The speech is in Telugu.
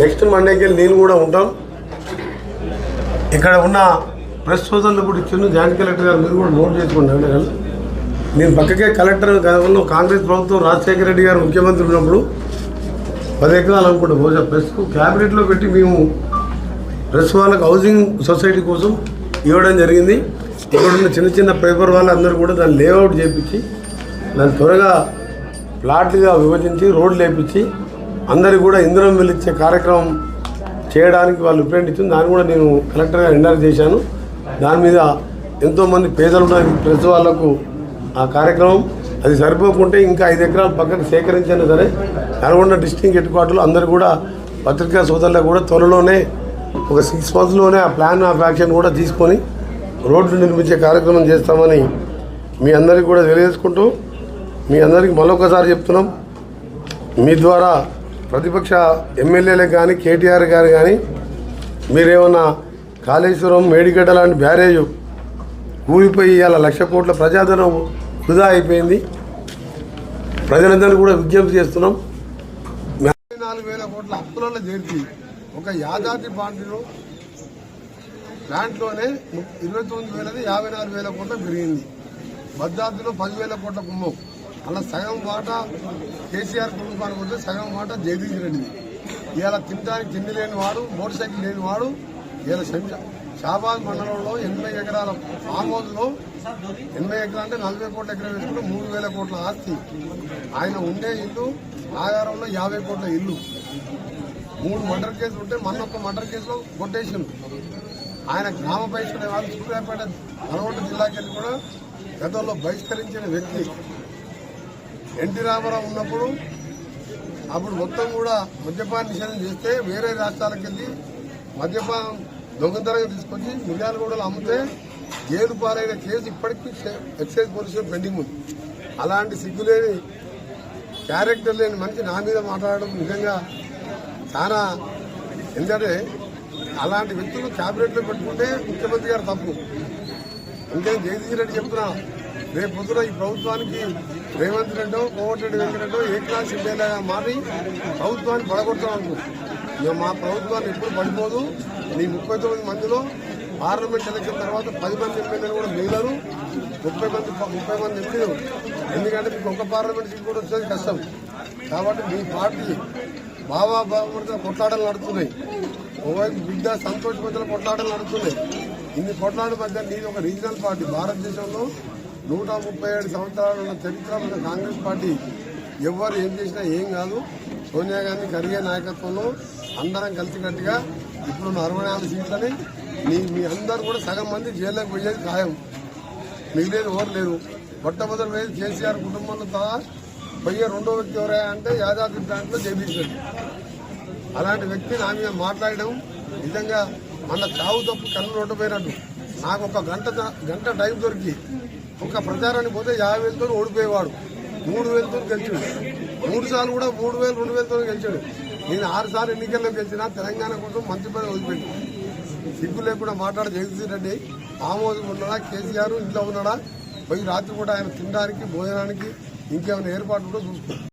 నెక్స్ట్ మండేకి నేను కూడా ఉంటాం. ఇక్కడ ఉన్న ప్రెస్ సోదరులు కూడా ఇచ్చిండు జాయింట్ కలెక్టర్ గారు మీరు కూడా నోట్ చేసుకోండి నేను పక్కకే కలెక్టర్ గతంలో కాంగ్రెస్ ప్రభుత్వం రాజశేఖర రెడ్డి గారు ముఖ్యమంత్రి ఉన్నప్పుడు పది ఎకరాలు అనుకుంటా బహుశా ప్రెస్కు. క్యాబినెట్లో పెట్టి మేము ప్రెస్ వాళ్ళకు హౌసింగ్ సొసైటీ కోసం ఇవ్వడం జరిగింది. ఇక్కడ ఉన్న చిన్న చిన్న పేపర్ వాళ్ళందరూ కూడా దాన్ని లేఅవుట్ చేపించి దాన్ని త్వరగా ప్లాట్లుగా విభజించి రోడ్లు వేపించి అందరికి కూడా ఇంధనం వెలిచ్చే కార్యక్రమం చేయడానికి వాళ్ళు ఉపయోగించింది ఇచ్చింది దాన్ని కూడా నేను కలెక్టర్గా ఎండర్ చేశాను. దాని మీద ఎంతోమంది పేదలు ఉన్న ప్రెస్ వాళ్ళకు ఆ కార్యక్రమం అది సరిపోకుంటే ఇంకా ఐదు ఎకరాలు పక్కన సేకరించినా సరే నల్గొండ డిస్టింగ్ హెడ్ క్వార్టర్లో అందరు కూడా పత్రికా సోదరులకు కూడా త్వరలోనే ఒక సిక్స్ మంత్స్లోనే ఆ ప్లాన్ ఆఫ్ యాక్షన్ కూడా తీసుకొని రోడ్లు నిర్మించే కార్యక్రమం చేస్తామని మీ అందరికీ కూడా తెలియజేసుకుంటూ మీ అందరికీ మరొకసారి చెప్తున్నాం. మీ ద్వారా ప్రతిపక్ష ఎమ్మెల్యేలకు కానీ కేటీఆర్ గారు కానీ మీరేమన్నా కాళేశ్వరం మేడిగడ్డ లాంటి బ్యారేజ్ కూలిపోయి ఇలా లక్ష కోట్ల ప్రజాధనం వృధా అయిపోయింది. ప్రజలందరూ కూడా విజ్ఞప్తి చేస్తున్నాం. యాభై నాలుగు వేల కోట్ల అప్పులలో చేర్చి ఒక యాదాద్రి బాండ్లో ప్లాంట్లోనే ఇరవై తొమ్మిది వేలది యాభై నాలుగు వేల కోట్ల పెరిగింది. భద్రాద్రిలో పదివేల కోట్ల కుంభం. అలా సగం మాట కేసీఆర్ కుటుంబానికి వస్తే సగం మాట జగదీష్ రెడ్డిది. ఇలా తినడానికి తిండి లేని వాడు మోటార్ సైకిల్ లేని వాడు ఇలా శంష- షాబాద్ మండలంలో ఎనభై ఎకరాల ఆమోదులో ఎనభై ఎకరాలు అంటే నలభై కోట్ల ఎకరం వేసుకుంటే మూడు వేల కోట్ల ఆస్తి. ఆయన ఉండే ఇల్లు ఆగారంలో యాభై కోట్ల ఇల్లు. మూడు మర్డర్ కేసులు ఉంటే మొన్న ఒక మర్డర్ కేసులో కొట్టేషన్ ఆయన గ్రామ బహిష్కరణ వాళ్ళు సూర్యాపేట నల్గొండ జిల్లాకి వెళ్ళి కూడా గతంలో బహిష్కరించిన వ్యక్తి. ఎన్టీ రామారావు ఉన్నప్పుడు అప్పుడు మొత్తం కూడా మద్యపాన నిషేధం చేస్తే వేరే రాష్ట్రాలకు వెళ్ళి మద్యపానం దొంగతనంగా తీసుకొచ్చి మిర్యాలగూడలో అమ్మితే జైలు పాలైన కేసు ఇప్పటికీ ఎక్సైజ్ పోలీసులు పెండింగ్ ఉంది. అలాంటి సిగ్గులేని క్యారెక్టర్ లేని మనిషి నా మీద మాట్లాడడం నిజంగా చాలా ఎందుకంటే అలాంటి వ్యక్తులు క్యాబినెట్లో పెట్టుకుంటే ముఖ్యమంత్రి గారు తప్పు. ఇంకేం జగదీష్ రెడ్డి చెప్తున్నా రేపు పొద్దున ఈ ప్రభుత్వానికి రేవంత్ మొవట రెడ్డి వెంకటరెడ్డో ఏ క్లాస్ ఎమ్మెల్యేగా మారి ప్రభుత్వాన్ని పడగొడతాం ఇక మా ప్రభుత్వాన్ని ఎప్పుడు పడిపోదు. నీ ముప్పై తొమ్మిది మందిలో పార్లమెంట్ ఎలక్షన్ తర్వాత పది మంది ఎమ్మెల్యేలు కూడా మిగిలరు. ముప్పై మంది ముప్పై మంది ఎంపీలు ఎందుకంటే మీకు ఒక పార్లమెంట్ సీట్ కూడా వచ్చేది కష్టం. కాబట్టి మీ పార్టీ బాబా బాబుడితో కొట్లాటలు నడుతున్నాయి ఒకవైపు బిడ్డ సంతోష్ మధ్యలో కొట్లాటలు నడుతున్నాయి ఇన్ని కొట్లాటల మధ్య నీది ఒక రీజనల్ పార్టీ. భారతదేశంలో నూట ముప్పై ఏడు సంవత్సరాలు ఉన్న చరిత్ర ఉన్న కాంగ్రెస్ పార్టీ ఎవరు ఏం చేసినా ఏం కాదు. సోనియా గాంధీ ఖర్గే నాయకత్వంలో అందరం కలిసికట్టుగా ఇప్పుడు అరవై నాలుగు సీట్లని మీ మీ అందరు కూడా సగం మంది జైల్లోకి పోయేది ఖాయం. మిగిలేదు ఎవరు లేరు. మొట్టమొదటి వేసి కేసీఆర్ కుటుంబంలో సహా పోయే రెండో వ్యక్తి ఎవరా అంటే యాదాద్రి దాంట్లో జగదీష్ అలాంటి వ్యక్తి నా మీద మాట్లాడడం నిజంగా మన చావు తప్పు కన్ను రోడ్డుపోయినట్టు నాకు ఒక గంట గంట టైం దొరికి ఒక ప్రచారానికి పోతే యాభై వేలతో ఓడిపోయేవాడు. మూడు వేలతో గెలిచాడు. మూడు సార్లు కూడా మూడు వేలు రెండు వేలతో గెలిచాడు. నేను ఆరు సార్లు ఎన్నికల్లో గెలిచినా తెలంగాణ కోసం మంచి పని వదిలిపెట్టి సిగ్గు లేకుండా మాట్లాడే జగదీష్ రెడ్డి ఆమోదం ఉన్నాడా కేసీఆర్ ఇంట్లో ఉన్నాడా? పోయి రాత్రి కూడా ఆయన తినడానికి భోజనానికి ఇంకేమైనా ఏర్పాటు కూడా చూసుకో.